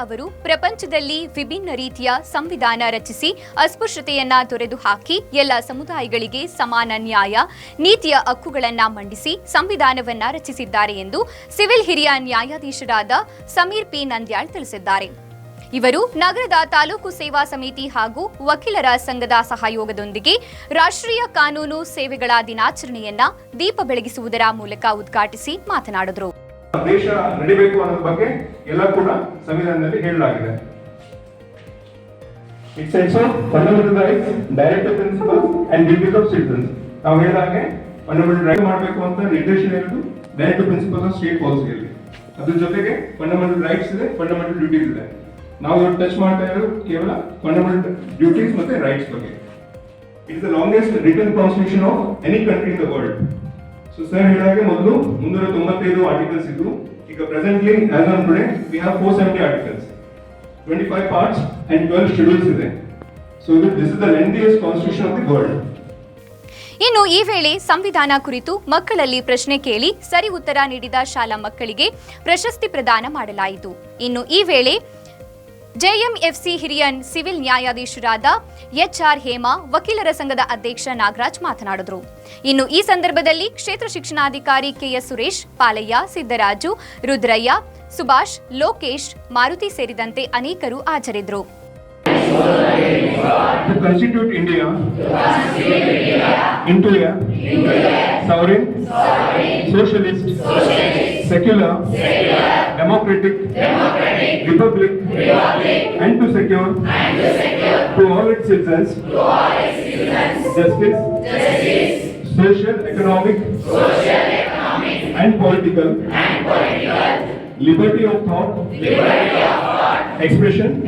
ಅವರು ಪ್ರಪಂಚದಲ್ಲಿ ವಿಭಿನ್ನ ರೀತಿಯ ಸಂವಿಧಾನ ರಚಿಸಿ ಅಸ್ಪೃಶ್ಯತೆಯನ್ನ ತೊರೆದು ಹಾಕಿ ಎಲ್ಲ ಸಮುದಾಯಗಳಿಗೆ ಸಮಾನ ನ್ಯಾಯ, ನೀತಿಯ ಹಕ್ಕುಗಳನ್ನ ಮಂಡಿಸಿ ಸಂವಿಧಾನವನ್ನ ರಚಿಸಿದ್ದಾರೆ ಎಂದು ಸಿವಿಲ್ ಹಿರಿಯ ನ್ಯಾಯಾಧೀಶರಾದ ಸಮೀರ್ ಪಿ. ನಂದ್ಯಾಳ್ ತಿಳಿಸಿದ್ದಾರೆ. ಇವರು ನಗರದ ತಾಲೂಕು ಸೇವಾ ಸಮಿತಿ ಹಾಗೂ ವಕೀಲರ ಸಂಘದ ಸಹಯೋಗದೊಂದಿಗೆ ರಾಷ್ಟ್ರೀಯ ಕಾನೂನು ಸೇವೆಗಳ ದಿನಾಚರಣೆಯನ್ನ ದೀಪ ಬೆಳಗಿಸುವುದರ ಮೂಲಕ ಉದ್ಘಾಟಿಸಿ ಮಾತನಾಡಿದರು. ದೇಶ ನಡಿಬೇಕು ಅನ್ನೋದ್ರ ಬಗ್ಗೆ ಎಲ್ಲ ಕೂಡ ಸಂವಿಧಾನದಲ್ಲಿ ಹೇಳಲಾಗಿದೆ. It's also fundamental rights direct principle and duties of citizens ನಾವು ಹೇಳಿದಾಗೆ ಫಂಡಮೆಂಟಲ್ ರೈಟ್ ಮಾಡಬೇಕು ಅಂತ ನಿರ್ದೇಶನ ಇರೋದು ಡೈರೆಕ್ಟ್ ಪ್ರಿನ್ಸಿಪಲ್ ಆಫ್ ಸ್ಟೇಟ್ ಪಾಲಿಸಿಯಲ್ಲಿ ಅದ್ರ ಜೊತೆಗೆ ಫಂಡಮೆಂಟಲ್ ರೈಟ್ಸ್ ಇದೆ ಫಂಡಮೆಂಟಲ್ ಡ್ಯೂಟೀಸ್ ಇದೆ. ನಾವು ಟಚ್ ಮಾಡ್ತಾ ಇರೋದು ಕೇವಲ ಫಂಡಮೆಂಟಲ್ ಡ್ಯೂಟೀಸ್ ಮತ್ತೆ ರೈಟ್ಸ್ ಬಗ್ಗೆ. It is the longest written constitution of any country in the world so sir ಹೇಳಿದಾಗೆ ಮೊದಲು ಮುನ್ನೂರ ತೊಂಬತ್ತೈದು ಆರ್ಟಿಕಲ್ಸ್ ಇದ್ದು, ಈಗ presently as on today we have four seventy articles twenty five parts and twelve schedules ಇದೆ. So ಇದು this is the lengthiest constitution of the world ಇನ್ನು ಈ ವೇಳೆ ಸಂವಿಧಾನ ಕುರಿತು ಮಕ್ಕಳಲ್ಲಿ ಪ್ರಶ್ನೆ ಕೇಳಿ ಸರಿ ಉತ್ತರ ನೀಡಿದ ಶಾಲಾ ಮಕ್ಕಳಿಗೆ ಪ್ರಶಸ್ತಿ ಪ್ರದಾನ ಮಾಡಲಾಯಿತು. ಇನ್ನು ಈ ವೇಳೆ ಜೆಎಂಎಫ್ಸಿ ಹಿರಿಯ ಸಿವಿಲ್ ನ್ಯಾಯಾಧೀಶರಾದ ಎಚ್ಆರ್ ಹೇಮಾ, ವಕೀಲರ ಸಂಘದ ಅಧ್ಯಕ್ಷ ನಾಗರಾಜ್ ಮಾತನಾಡಿದರು. ಇನ್ನು ಈ ಸಂದರ್ಭದಲ್ಲಿ ಕ್ಷೇತ್ರ ಶಿಕ್ಷಣಾಧಿಕಾರಿ ಕೆಎಸ್ ಸುರೇಶ್, ಪಾಲಯ್ಯ, ಸಿದ್ದರಾಜು, ರುದ್ರಯ್ಯ, ಸುಭಾಷ್, ಲೋಕೇಶ್, ಮಾರುತಿ ಸೇರಿದಂತೆ ಅನೇಕರು ಹಾಜರಿದ್ದರು. sovereign, sovereign socialist, socialist. Secular, secular. Democratic, democratic. Republic, republic, and to secure, and to, secure. To, all its citizens, to all its citizens. Justice, justice, social, economic, social, economic, and political, and political. Liberty of thought, liberty of thought, expression.